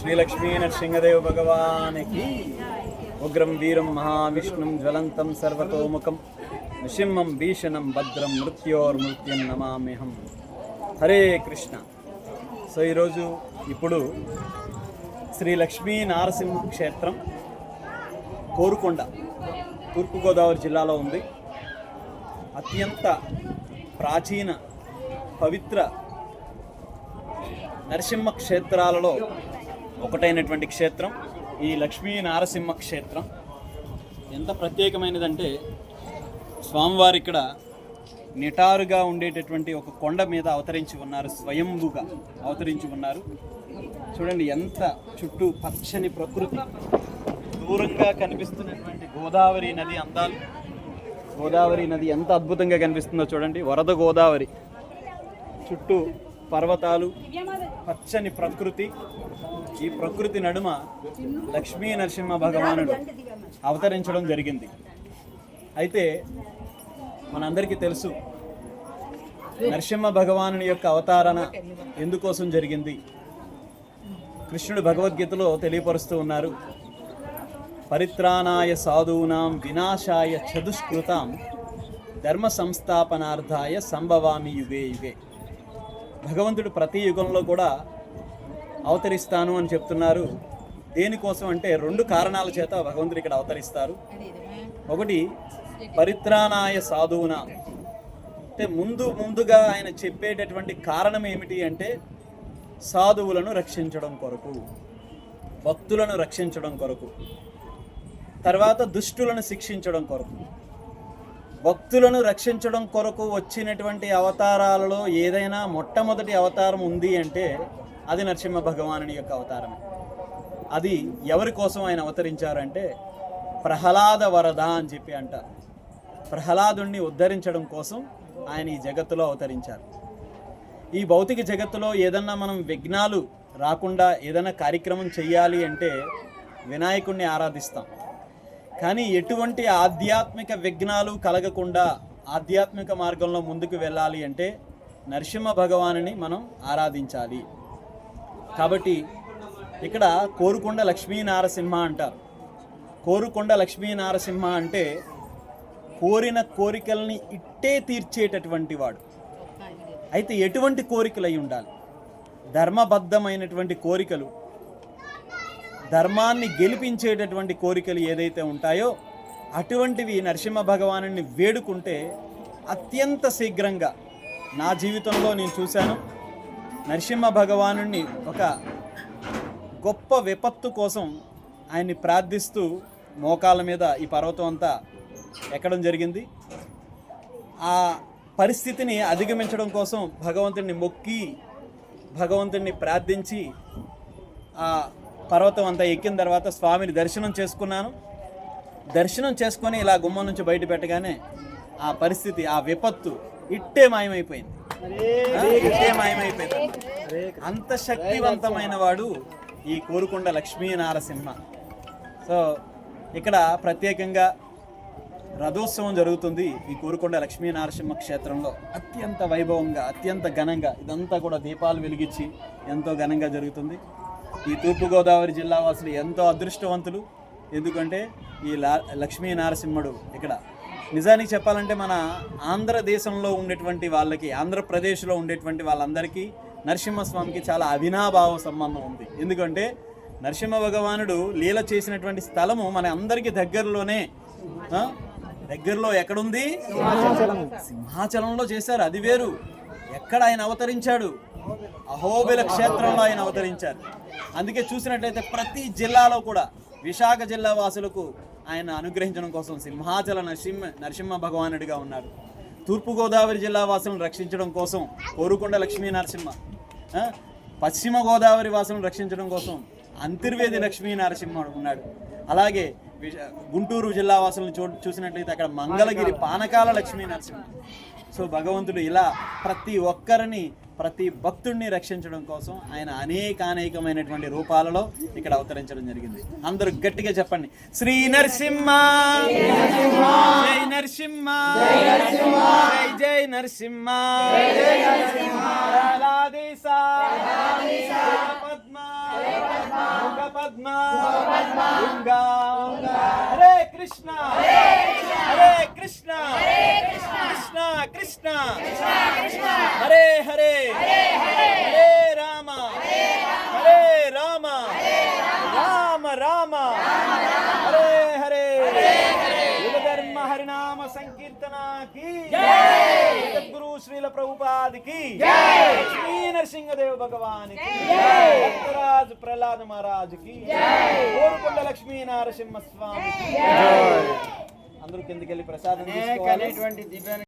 శ్రీ లక్ష్మీ భగవానికి. ఉగ్రం వీరం మహావిష్ణుం జ్వలంతం సర్వతోముఖం. నృసింహం భీషణం భద్రం మృత్యోర్మృత్యం నమామ్యహం. హరే కృష్ణ. సో ఈరోజు ఇప్పుడు శ్రీ లక్ష్మీ నారసింహ క్షేత్రం కోరుకొండ తూర్పుగోదావరి జిల్లాలో ఉంది. అత్యంత ప్రాచీన పవిత్ర నరసింహ క్షేత్రాలలో ఒకటైనటువంటి క్షేత్రం ఈ లక్ష్మీ నారసింహ క్షేత్రం. ఎంత ప్రత్యేకమైనదంటే స్వామివారు ఇక్కడ నిటారుగా ఉండేటటువంటి ఒక కొండ మీద అవతరించి ఉన్నారు స్వయంభుగా అవతరించి ఉన్నారు. చూడండి ఎంత చుట్టూ పచ్చని ప్రకృతి. దూరంగా కనిపిస్తున్నటువంటి గోదావరి నది అందాలు. గోదావరి నది ఎంత అద్భుతంగా కనిపిస్తుందో చూడండి. వరద గోదావరి. చుట్టూ పర్వతాలు పచ్చని ప్రకృతి. ఈ ప్రకృతి నడుమ లక్ష్మీ నరసింహ భగవానుడు అవతరించడం జరిగింది. అయితే మనందరికీ తెలుసు నరసింహ భగవానుని యొక్క అవతారణ ఎందుకోసం జరిగింది? కృష్ణుడు భగవద్గీతలో తెలియపరుస్తూ ఉన్నారు పరిత్రాణాయ సాధూనాం వినాశాయ చతుష్కృతాం ధర్మ సంస్థాపనార్థాయ సంభవామి యుగే యుగే. భగవంతుడు ప్రతి యుగంలో కూడా అవతరిస్తాను అని చెప్తున్నారు. దేనికోసం అంటే రెండు కారణాల చేత భగవంతుడు ఇక్కడ అవతరిస్తారు. ఒకటి పరిత్రాణాయ సాధువున. అంటే ముందు ముందుగా ఆయన చెప్పేటటువంటి కారణం ఏమిటి అంటే సాధువులను రక్షించడం కొరకు భక్తులను రక్షించడం కొరకు తర్వాత దుష్టులను శిక్షించడం కొరకు. భక్తులను రక్షించడం కొరకు వచ్చినటువంటి అవతారాలలో ఏదైనా మొట్టమొదటి అవతారం ఉంది అంటే అది నరసింహ భగవానుని యొక్క అవతారమే. అది ఎవరి కోసం ఆయన అవతరించారంటే ప్రహ్లాద వరద అని చెప్పి అంటారు. ప్రహ్లాదుణ్ణి ఉద్ధరించడం కోసం ఆయన ఈ జగత్తులో అవతరించారు. ఈ భౌతిక జగత్తులో ఏదన్నా మనం విఘ్నాలు రాకుండా ఏదైనా కార్యక్రమం చేయాలి అంటే వినాయకుణ్ణి ఆరాధిస్తాం. కానీ ఎటువంటి ఆధ్యాత్మిక విఘ్నాలు కలగకుండా ఆధ్యాత్మిక మార్గంలో ముందుకు వెళ్ళాలి అంటే నరసింహ భగవానుని మనం ఆరాధించాలి. కాబట్టి ఇక్కడ కోరుకొండ లక్ష్మీ నారసింహ అంటారు. కోరుకొండ లక్ష్మీ నారసింహ అంటే కోరిన కోరికల్ని ఇట్టే తీర్చేటటువంటి వాడు. అయితే ఎటువంటి కోరికలు అయి ఉండాలి? ధర్మబద్ధమైనటువంటి కోరికలు ధర్మాన్ని గెలిపించేటటువంటి కోరికలు ఏదైతే ఉంటాయో అటువంటివి నరసింహ భగవాను వేడుకుంటే అత్యంత శీఘ్రంగా నా జీవితంలో నేను చూశాను నరసింహ భగవాను ఒక గొప్ప విపత్తు కోసం ఆయన్ని ప్రార్థిస్తూ మోకాల మీద ఈ పర్వతం అంతా ఎక్కడం జరిగింది. ఆ పరిస్థితిని అధిగమించడం కోసం భగవంతుడిని మొక్కి భగవంతుడిని ప్రార్థించి ఆ పర్వతం అంతా ఎక్కిన తర్వాత స్వామిని దర్శనం చేసుకున్నాను. దర్శనం చేసుకొని ఇలా గుమ్మం నుంచి బయట పెట్టగానే ఆ పరిస్థితి ఆ విపత్తు ఇట్టే మాయమైపోయింది. ఇట్టే మాయమైపోయింది. అంత శక్తివంతమైన వాడు ఈ కోరుకొండ లక్ష్మీ నారసింహ సో ఇక్కడ ప్రత్యేకంగా రథోత్సవం జరుగుతుంది ఈ కోరుకొండ లక్ష్మీ నారసింహ క్షేత్రంలో. అత్యంత వైభవంగా అత్యంత ఘనంగా ఇదంతా కూడా దీపాలు వెలిగించి ఎంతో ఘనంగా జరుగుతుంది. ఈ తూర్పుగోదావరి జిల్లా వాసులు ఎంతో అదృష్టవంతులు. ఎందుకంటే ఈ లా లక్ష్మీ నరసింహుడు ఇక్కడ. నిజానికి చెప్పాలంటే మన ఆంధ్రదేశంలో ఉండేటువంటి వాళ్ళకి ఆంధ్రప్రదేశ్లో ఉండేటువంటి వాళ్ళందరికీ నరసింహస్వామికి చాలా అవినాభావ సంబంధం ఉంది. ఎందుకంటే నరసింహ భగవానుడు లీల చేసినటువంటి స్థలము మన అందరికీ దగ్గరలోనే? దగ్గరలో ఎక్కడుంది? సింహాచలంలో చేశారు. అది వేరు. ఎక్కడ ఆయన అవతరించాడు? అహోబిల క్షేత్రంలో ఆయన అవతరించారు. అందుకే చూసినట్లయితే ప్రతి జిల్లాలో కూడా విశాఖ జిల్లా వాసులకు ఆయన అనుగ్రహించడం కోసం సింహాచల నరసింహ నరసింహ భగవానుడిగా ఉన్నారు. తూర్పుగోదావరి జిల్లా వాసులను రక్షించడం కోసం కోరుకొండ లక్ష్మీ నరసింహ పశ్చిమ గోదావరి వాసులను రక్షించడం కోసం అంతర్వేది లక్ష్మీ నరసింహ ఉన్నాడు. అలాగే గుంటూరు జిల్లా వాసులను చూ చూసినట్లయితే అక్కడ మంగళగిరి పానకాల లక్ష్మీ నరసింహ. సో భగవంతుడు ఇలా ప్రతి ఒక్కరిని ప్రతి భక్తుడిని రక్షించడం కోసం ఆయన అనేక అనేకమైనటువంటి రూపాలలో ఇక్కడ అవతరించడం జరిగింది. అందరూ గట్టిగా చెప్పండి. శ్రీ నరసింహ! జై నరసింహ! జై జై నరసింహ! పద్మ పద్మ హరే కృష్ణ! హరే కృష్ణ! హరే హరే. హరే రామ. హరే రామ. రామ. రామ హరే హరే. యుగధర్మ హరినామ సంకీర్తనకి జగద్గురు శ్రీల ప్రభుపాదికి లక్ష్మీ నరసింహదేవ భగవానికి భక్తరాజు ప్రహ్లాద మహారాజుకి కోరుకొండ లక్ష్మీ నరసింహ స్వామికి అందరూ కిందకెళ్ళి ప్రసాదం తీసుకోవాలి. అనేటువంటి దివ్య